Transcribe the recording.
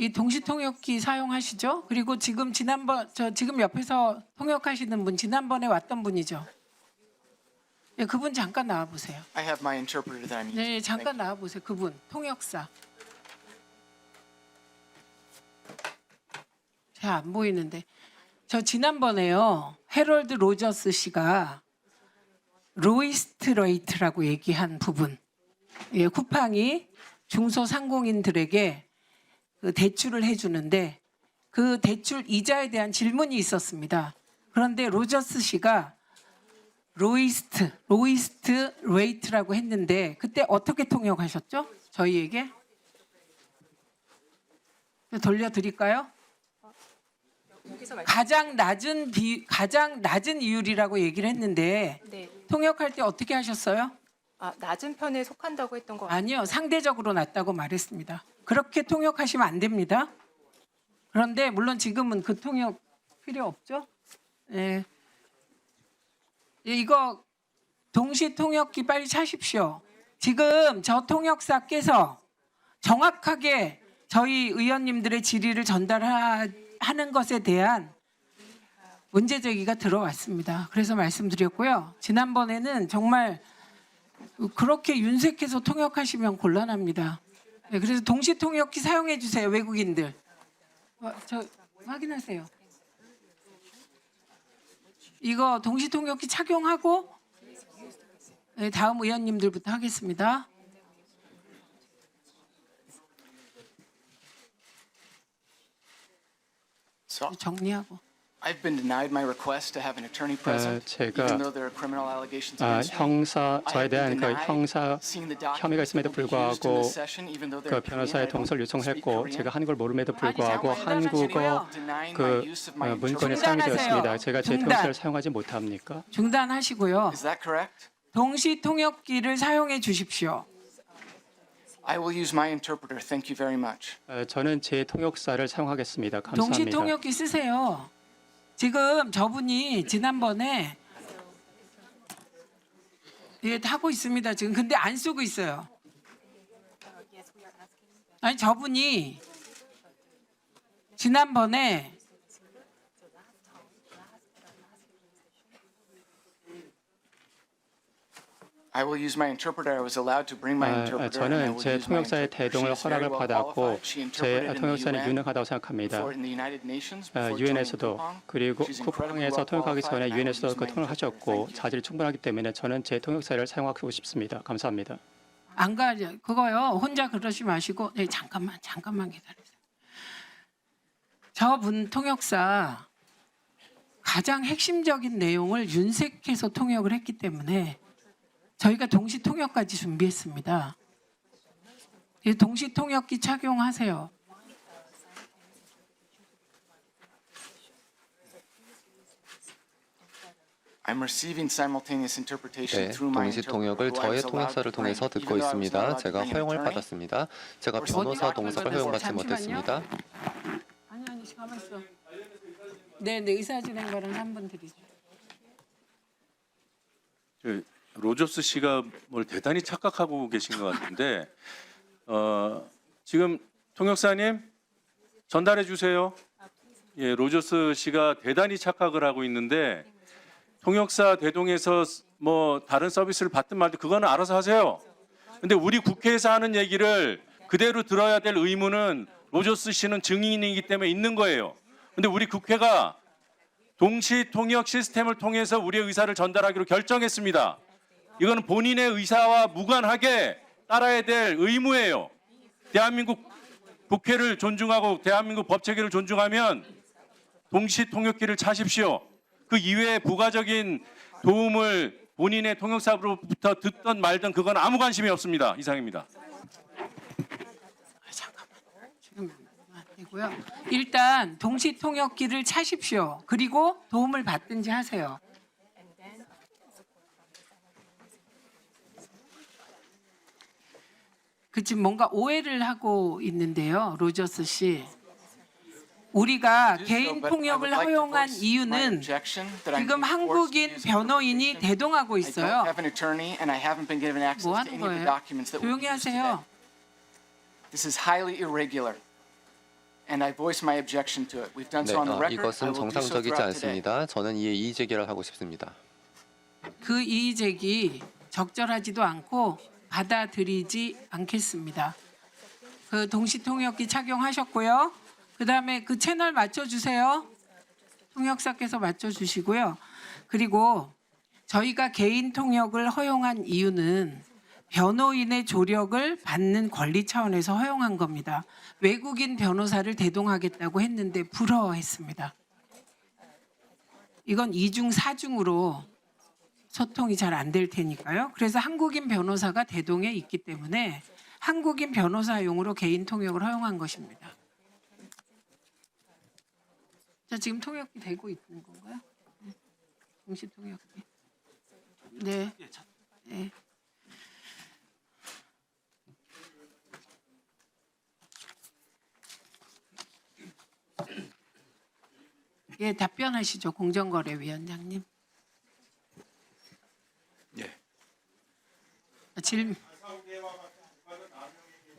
이 동시 통역기 사용하시죠? 그리고 지금 지난번 저 지금 옆에서 통역하시는 분 지난번에 왔던 분이죠. 예, 그분 잠깐 나와 보세요. I have my interpreter that I'm using. 네, 잠깐 나와 보세요. 그분 통역사. 잘안 보이는데 저 지난번에요 해럴드 로저스 씨가 로이스트 레이트라고 얘기한 부분, 예, 쿠팡이 중소상공인들에게 그 대출을 해주는데 그 대출 이자에 대한 질문이 있었습니다. 그런데 로저스 씨가 로이스트, 로이스트 레이트라고 했는데 그때 어떻게 통역하셨죠? 저희에게 돌려드릴까요? 가장 낮은 비 가장 낮은 이율이라고 얘기를 했는데 네. 통역할 때 어떻게 하셨어요? 아, 낮은 편에 속한다고 했던 거 아니요, 상대적으로 낮다고 말했습니다. 그렇게 통역하시면 안 됩니다. 그런데 물론 지금은 그 통역 필요 없죠? 예. 예, 이거 동시 통역기 빨리 차십시오. 지금 저 통역사께서 정확하게 저희 의원님들의 질의를 전달하는 것에 대한 문제 제기가 들어왔습니다. 그래서 말씀드렸고요. 지난번에는 정말 그렇게 윤색해서 통역하시면 곤란합니다. 네, 그래서 동시 통역기 사용해 주세요 외국인들. 어, 저 확인하세요. 이거 동시 통역기 착용하고 네, 다음 의원님들부터 하겠습니다. 정리하고. I've been denied my request to have an attorney present, 제가 even though there are criminal allegations 아, against me. 형사 저에 대한 그 형사 seeing the 혐의가 documents 있음에도 불구하고 this session, even though 그. 변호사의 동서를 요청했고. 제가 한국을 모름에도 불구하고. 한국어 Denying 그 my use of my 어, 문건에. 사용이. 되었습니다. 제가 제 중단. 통역사를 사용하지 못합니까? 중단하시고요. Is that correct? 동시 통역기를 사용해 주십시오. I will use my interpreter. Thank you very much. 어, 저는 제 통역사를 사용하겠습니다. 동시 감사합니다. 통역기 쓰세요. 지금 저분이 지난번에 예 하고 있습니다. 지금 근데 안 쓰고 있어요. 아니 저분이 지난번에 I will use my interpreter. I was allowed to bring my 아, 아, interpreter. 저는 제 통역사의 대동을 허락을 받았고 제 interpreted in the 통역사는 유능하다고 생각합니다. before in the United Nations, 아, before joining 유엔에서도. 그리고 쿠팡에서 통역하기 전에 유엔에서도 그 my 통역을 interpreter. 하셨고 Thank you. 자질이 충분하기 때문에 저는 제 통역사를 사용하고 싶습니다. 감사합니다. 안 가, 그거요. 혼자 그러지 마시고, 네, 잠깐만, 잠깐만 기다리세요. 저분 통역사 가장 핵심적인 내용을 윤색해서 통역을 했기 때문에 저희가 동시 통역까지 준비했습니다. 이 동시 통역기 착용하세요. I'm receiving simultaneous interpretation 네, 동시 통역을 저의 통역사를 통해서 듣고 있습니다. 제가 허용을. 받았습니다. 제가 변호사 동석을? 허용받지. 못했습니다. 아니 아니 가만 있어. 네, 네 의사 진행관은 한분 드리죠. 그 로저스 씨가 뭘 대단히 착각하고 계신 것 같은데 어, 지금 통역사님 전달해 주세요. 예, 로저스 씨가 대단히 착각을 하고 있는데 통역사 대동에서 뭐 다른 서비스를 받든 말든 그거는 알아서 하세요. 근데 우리 국회에서 하는 얘기를 그대로 들어야 될 의무는 로저스 씨는 증인이기 때문에 있는 거예요. 근데 우리 국회가 동시 통역 시스템을 통해서 우리의 의사를 전달하기로 결정했습니다. 이거는 본인의 의사와 무관하게 따라야 될 의무예요. 대한민국 국회를 존중하고 대한민국 법 체계를 존중하면 동시 통역기를 차십시오. 그 이외에 부가적인 도움을 본인의 통역사로부터 듣던 말든 그건 아무 관심이 없습니다. 이상입니다. 일단 동시 통역기를 차십시오. 그리고 도움을 받든지 하세요. 그 지금 뭔가 오해를 하고 있는데요, 로저스 씨. 우리가 개인 통역을 to 허용한 이유는 지금 한국인 변호인이. 대동하고 있어요. 뭐 하는 거예요? 조용히. 하세요. This is highly irregular. and I voice my objection to it. We've done 네, so on the 어, record. 이것은 정상적이지. 않습니다. 저는 이에 이의 제기를 하고 싶습니다. 그 이의 제기 적절하지도 않고 받아들이지 않겠습니다. 그 동시 통역기 착용하셨고요. 그 다음에 그 채널 맞춰 주세요. 통역사께서 맞춰 주시고요. 그리고 저희가 개인 통역을 허용한 이유는 변호인의 조력을 받는 권리 차원에서 허용한 겁니다. 외국인 변호사를 대동하겠다고 했는데 불허했습니다. 이건 이중 사중으로 소통이 잘 안 될 테니까요. 그래서 한국인 변호사가 대동에 있기 때문에 한국인 변호사용으로 개인 통역을 허용한 것입니다. 자, 지금 통역이 되고 있는 건가요? 네. 동시 통역기. 네. 네. 예, 답변하시죠, 공정거래위원장님. 예. 질